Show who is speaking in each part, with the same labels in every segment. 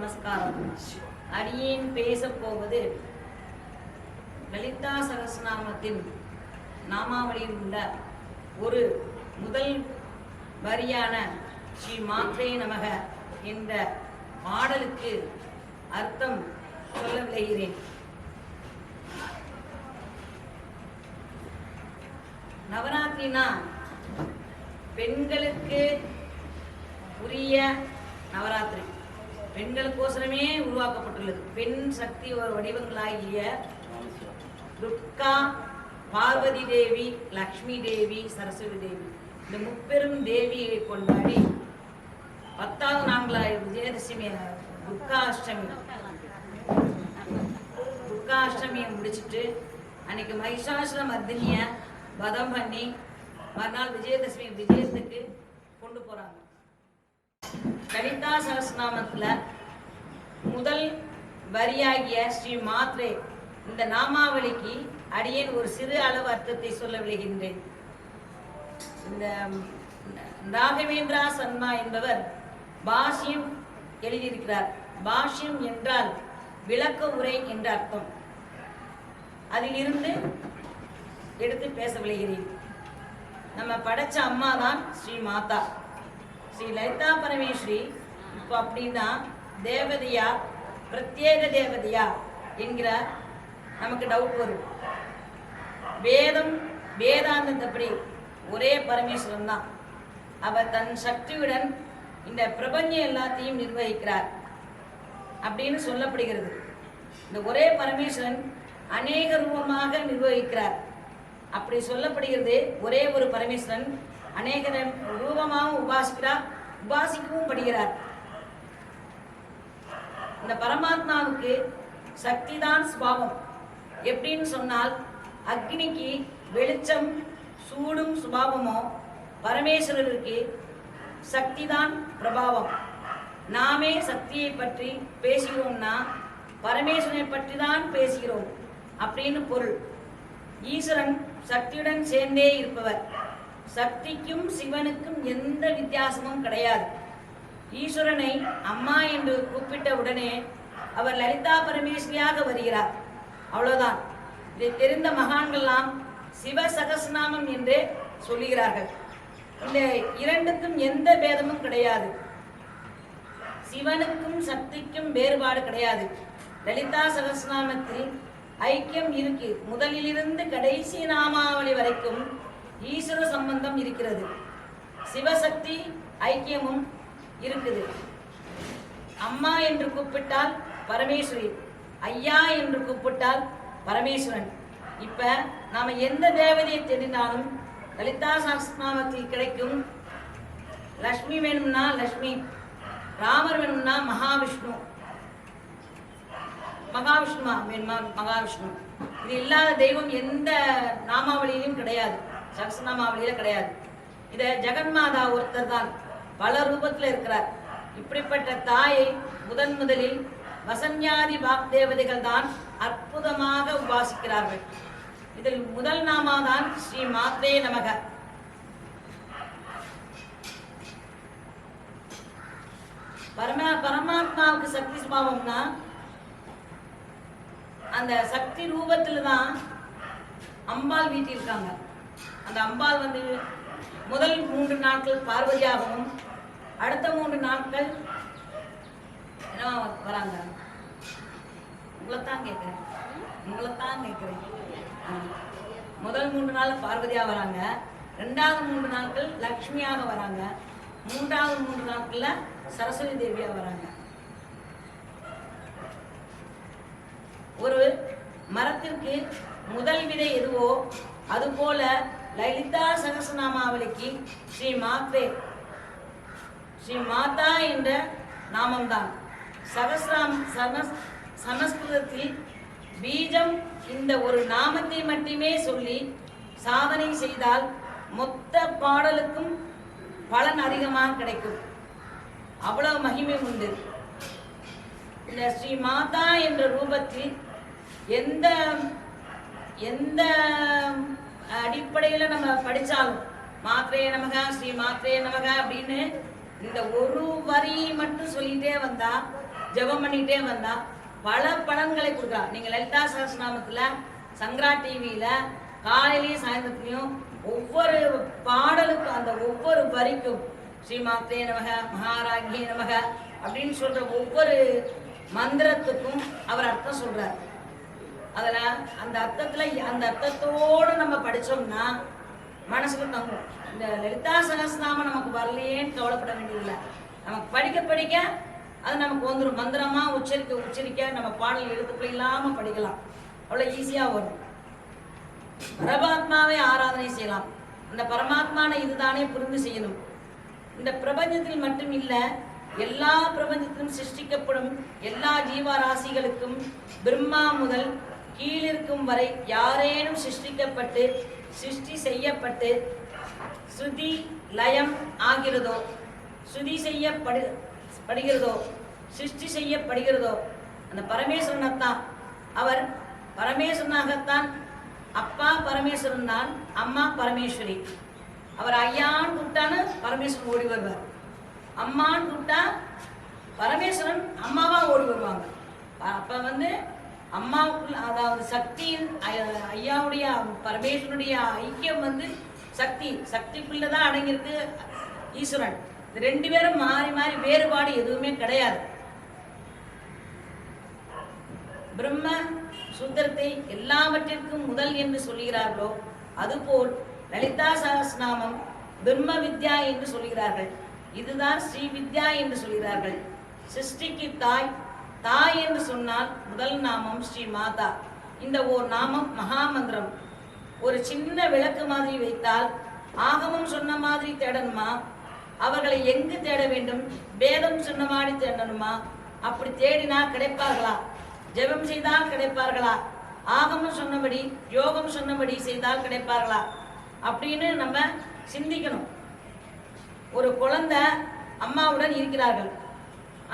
Speaker 1: நமஸ்காரம் அடியேன் பேசப் போவது லலிதா சகஸ்நாமத்தின் நாமாவளியில் உள்ள ஒரு முதல் வரியான ஸ்ரீ மாத்ரே நமக என்ற பாடலுக்கு அர்த்தம் சொல்ல விளைகிறேன் நவராத்திரினா பெண்களுக்கு உரிய நவராத்திரி. பெண்களுக்கோசரமே உருவாக்கப்பட்டுள்ளது. பெண் சக்தி ஒரு வடிவங்களாகிய துர்கா பார்வதி தேவி லக்ஷ்மி தேவி சரஸ்வதி தேவி. இந்த முப்பெரும் தேவியை கொண்டாடி பத்தாவது நாங்களாய் விஜயதசமி துர்காஷ்டமி துர்காஷ்டமியை முடிச்சிட்டு அன்னைக்கு மகிஷாசுர மர்தினிய வதம் பண்ணி மறுநாள் விஜயதசமி விஜயத்துக்கு கொண்டு போகிறாங்க லலிதா சகஸ்நாமத்துல முதல் வரியாகிய ஸ்ரீ மாத்ரே இந்த நாமாவளிக்கு அடியேன் ஒரு சிறு அளவு அர்த்தத்தை சொல்ல விளைகின்றேன் இந்த ராகவேந்திரா சர்மா என்பவர் பாஷ்யம் எழுதியிருக்கிறார். பாஷ்யம் என்றால் விளக்க உரை என்ற அர்த்தம். அதிலிருந்து எடுத்து பேச விளைகிறேன் நம்ம படைச்ச அம்மா தான் ஸ்ரீ மாதா. ஸ்ரீ லலிதா பரமேஸ்வரி இப்போ அப்படின்னா தேவதையா பிரத்யேக தேவதையா என்கிற நமக்கு டவுட் வரும். வேதம் வேதாந்தப்படி ஒரே பரமேஸ்வரன் தான். அவர் தன் சக்தியுடன் இந்த பிரபஞ்சம் எல்லாத்தையும் நிர்வகிக்கிறார் அப்படின்னு சொல்லப்படுகிறது. இந்த ஒரே பரமேஸ்வரன் அநேக ரூபமாக நிர்வகிக்கிறார். அப்படி சொல்லப்படுகிறது ஒரே ஒரு பரமேஸ்வரன் அநேக ரூபமாகவும் உபாசிக்கிறார் உபாசிக்கவும் படுகிறார். இந்த பரமாத்மாவுக்கு சக்தி தான் சுபாவம். எப்படின்னு சொன்னால் அக்னிக்கு வெளிச்சம் சூடும் சுபாவமோ பரமேஸ்வரருக்கு சக்தி தான் பிரபாவம். நாமே சக்தியை பற்றி பேசுகிறோம்னா பரமேஸ்வரனை பற்றி தான் பேசுகிறோம் அப்படின்னு பொருள். ஈஸ்வரன் சக்தியுடன் சேர்ந்தே இருப்பவர். சக்திக்கும் சிவனுக்கும் எந்த வித்தியாசமும் கிடையாது. ஈஸ்வரனை அம்மா என்று கூப்பிட்ட உடனே அவர் லலிதா பரமேஸ்வரியாக வருகிறார். அவ்வளவுதான். இதை தெரிந்த மகான்கள்லாம் சிவ சகஸ்நாமம் என்றே சொல்லுகிறார்கள். இந்த இரண்டுக்கும் எந்த பேதமும் கிடையாது. சிவனுக்கும் சக்திக்கும் வேறுபாடு கிடையாது. லலிதா சகஸ்நாமத்தில் ஐக்கியம் இருக்கு. முதலிலிருந்து கடைசி நாமாவளி வரைக்கும் ஈஸ்வர சம்பந்தம் இருக்கிறது. சிவசக்தி ஐக்கியமும் இருக்குது. அம்மா என்று கூப்பிட்டால் பரமேஸ்வரி ஐயா என்று கூப்பிட்டால் பரமேஸ்வரன். இப்ப நாம எந்த தேவதையை தேடினாலும் லலிதா சகஸ்நாமத்தில் கிடைக்கும் லக்ஷ்மி வேணும்னா லக்ஷ்மி ராமர் வேணும்னா மகாவிஷ்ணு. மகாவிஷ்ணுமா? வேணுமா? மகாவிஷ்ணு. இது இல்லாத தெய்வம் எந்த நாமாவளியிலும் கிடையாது. சகசநாமாவளியில கிடையாது. இத ஜெகன்மாதா ஒருத்தர் தான். பல ரூபத்தில் இருக்கிறார். இப்படிப்பட்ட தாயை முதன் முதலில் வசன்யாதி வாக்தேவதைகள் தான் அற்புதமாக உபாசிக்கிறார்கள். இதில் முதல் நாமாதான் ஸ்ரீ மாத்ரே நமக. பரம பரமாத்மாவுக்கு சக்தி சுபாவம்னா அந்த சக்தி ரூபத்தில் தான் அம்பாள் வீட்டிருக்காங்க அந்த அம்பாள் வந்து முதல் மூன்று நாட்கள் பார்வதியாகவும் அடுத்த மூன்று நாட்கள் என்ன வராங்க? உங்களைத்தான் கேட்குறேன். உங்களைத்தான் கேட்குறேன். முதல் மூன்று நாள் பார்வதியாக வராங்க. ரெண்டாவது மூன்று நாட்கள் லக்ஷ்மியாக வராங்க. மூன்றாவது மூன்று நாட்களில் சரஸ்வதி தேவியாக வராங்க. ஒரு மரத்திற்கு முதல் விதை எதுவோ அதுபோல லலிதா சகசநாமாவளிக்கு ஸ்ரீ மாத்ரே ஸ்ரீ மாதா என்ற நாமம்தான். சகசிராம் சமஸ் சமஸ்கிருதத்தில் பீஜம் இந்த ஒரு நாமத்தை மட்டுமே சொல்லி சாதனை செய்தால் மொத்த பாடலுக்கும் பலன் அதிகமாக கிடைக்கும். அவ்வளவு மகிமை உண்டு. இந்த ஸ்ரீ மாதா என்ற ரூபத்தில் எந்த எந்த அடிப்படையில் நம்ம படித்தாலும் மாத்திரைய நமக ஸ்ரீ மாத்திரைய நமக அப்படின்னு இந்த ஒரு வரி மட்டும் சொல்லிட்டே வந்தா ஜெபம் பண்ணிட்டே வந்தா பல பலன்களை கொடுக்குறா. நீங்க லலிதா சகஸ்நாமத்துல சங்கரா டிவியில காலையிலயும் சாயந்தரத்துலயும் ஒவ்வொரு பாடலுக்கும் அந்த ஒவ்வொரு வரிக்கும் ஸ்ரீ மாத்திரே நமக மகாராஜ்யே நமக அப்படின்னு சொல்ற ஒவ்வொரு மந்திரத்துக்கும் அவர் அர்த்தம் சொல்றார். அதில் அந்த அர்த்தத்தில் அந்த அர்த்தத்தோடு நம்ம படித்தோம்னா மனசுக்கு தங்கும். இந்த லலிதா சகஸ்நாமம் நமக்கு வரலையேன்னு கவலைப்பட வேண்டியதில்லை. நமக்கு படிக்க படிக்க அது நமக்கு வந்துடும் மந்திரமாக உச்சரிக்க உச்சரிக்க நம்ம பாடல் எழுத்துக்கள் இல்லாமல் படிக்கலாம். அவ்வளோ ஈஸியாக வரும். பரமாத்மாவை ஆராதனை செய்யலாம். அந்த பரமாத்மான இதுதானே புரிந்து செய்யணும். இந்த பிரபஞ்சத்தில் மட்டும் இல்லை எல்லா பிரபஞ்சத்திலும் சிருஷ்டிக்கப்படும் எல்லா ஜீவராசிகளுக்கும் பிரம்மா முதல் கீழிருக்கும் வரை யாரேனும் சிருஷ்டிக்கப்பட்டு சிருஷ்டி செய்யப்பட்டு ஸ்ருதி லயம் ஆகிறதோ ஸ்ருதி செய்யப்படு படுகிறதோ சிருஷ்டி செய்யப்படுகிறதோ அந்த பரமேஸ்வரனைத்தான். அவர் பரமேஸ்வரனாகத்தான் அப்பா பரமேஸ்வரன் தான் அம்மா பரமேஸ்வரி. அவர் ஐயான்னு கூப்பிட்டான்னு பரமேஸ்வரன் ஓடி வருவார். அம்மான்னு கூப்பிட்டா பரமேஸ்வரன் அம்மாவா ஓடி வருவாங்க. அப்ப வந்து அம்மாவுக்குள்ள அதாவது சக்தியின் ஐயாவுடைய பரமேஸ்வரனுடைய ஐக்கியம் வந்து சக்தி. சக்திக்குள்ளதான் அடங்கியிருக்கு ஈஸ்வரன். இது ரெண்டு பேரும் மாறி மாறி வேறுபாடு எதுவுமே கிடையாது. பிரம்ம சுந்தரத்தை எல்லாவற்றிற்கும் முதல் என்று சொல்கிறார்களோ அதுபோல் லலிதா சகஸ்நாமம் பிரம்ம வித்யா என்று சொல்கிறார்கள் இதுதான் ஸ்ரீ வித்யா என்று சொல்கிறார்கள் சிருஷ்டிக்கு தாய் தாய் என்று சொன்னால் முதல் நாமம் ஸ்ரீ மாதா. இந்த ஓர் நாமம் மகாமந்திரம். ஒரு சின்ன விளக்கு மாதிரி வைத்தால் ஆகமம் சொன்ன மாதிரி தேடணுமா? அவர்களை எங்கு தேட வேண்டும்? வேதம் சொன்ன மாதிரி தேடணுமா? அப்படி தேடினா கிடைப்பார்களா? ஜெபம் செய்தால் கிடைப்பார்களா? ஆகமம் சொன்னபடி யோகம் சொன்னபடி செய்தால் கிடைப்பார்களா? அப்படின்னு நம்ம சிந்திக்கணும். ஒரு குழந்தை அம்மாவுடன் இருக்கிறார்கள்.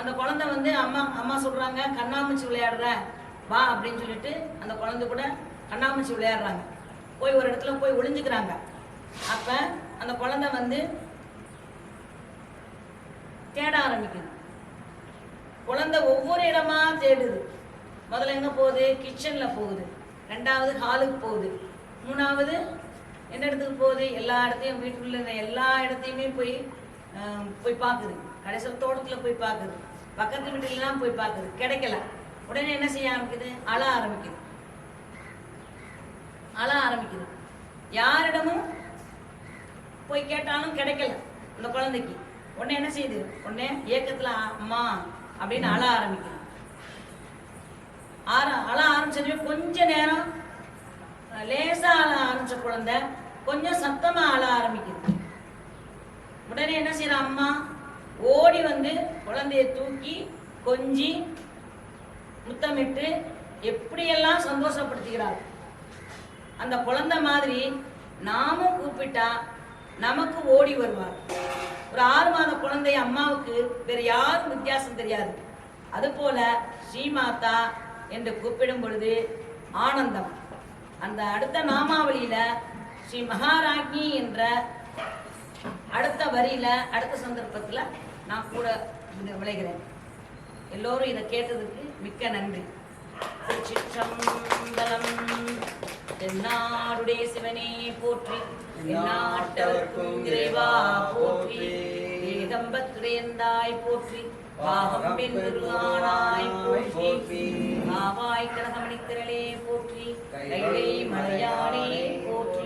Speaker 1: அந்த குழந்தை வந்து அம்மா அம்மா சொல்கிறாங்க கண்ணாமூச்சி விளையாடுற வா அப்படின்னு சொல்லிட்டு அந்த குழந்தை கூட கண்ணாமூச்சி விளையாடுறாங்க. போய் ஒரு இடத்துல போய் ஒளிஞ்சுக்கிறாங்க. அப்போ அந்த குழந்தை வந்து தேட ஆரம்பிக்குது. குழந்தை ஒவ்வொரு இடமா தேடுது. முதல்ல எங்கே போகுது? கிச்சனில் போகுது. ரெண்டாவது ஹாலுக்கு போகுது. மூணாவது எந்த இடத்துக்கு போகுது? எல்லா இடத்தையும் வீட்டுக்குள்ள இருந்த எல்லா இடத்தையுமே போய் போய் பார்க்குது. கடைசியில் தோட்டத்தில் போய் பார்க்குது. பக்கத்து வீட்டிலாம் போய் பார்க்குது கிடைக்கல. உடனே என்ன செய்ய ஆரம்பிக்குது? அழ ஆரம்பிக்குது. அழ ஆரம்பிக்குது. யாரிடமும் போய் கேட்டாலும் கிடைக்கல. இந்த குழந்தைக்கு. உடனே என்ன செய்யுது? உடனே ஏக்கத்தில் அம்மா அப்படின்னு அழ ஆரம்பிக்குது. ஆர அழ ஆரம்பிச்சதுமே கொஞ்ச நேரம் லேசாக அழ ஆரம்பித்த குழந்தை கொஞ்சம் சத்தமாக அழ ஆரம்பிக்குது. உடனே என்ன செய்யற அம்மா ஓடி வந்து குழந்தைய தூக்கி கொஞ்சி முத்தமிட்டு எப்படியெல்லாம் சந்தோஷப்படுத்துகிறார் அந்த குழந்தை மாதிரி நாமும் கூப்பிட்டா நமக்கு ஓடி வருவார் ஒரு ஆறு மாத குழந்தை அம்மாவுக்கு வேற யாரும் வித்தியாசம் தெரியாது. அதுபோல ஸ்ரீமாதா என்று கூப்பிடும் பொழுது ஆனந்தம். அந்த அடுத்த நாமாவளியில ஸ்ரீ மகாராஜி என்ற அடுத்த வரியில அடுத்த சந்தர்ப்பத்துல நான் கூட விளைகிறேன். எல்லோரும் இதை கேட்டதுக்கு மிக்க நன்றி. திருச்சிற்றம்பலம் தென்னாடுடைய சிவனே போற்றி நாட்டவர்க்கும் இறைவா போற்றி ஏகம்பத்துடையந்தாய் போற்றி பாகம் என்று ஆனாய் போற்றி ஆவாய் கனகமணித்திரளே போற்றி கைலை மலையானே போற்றி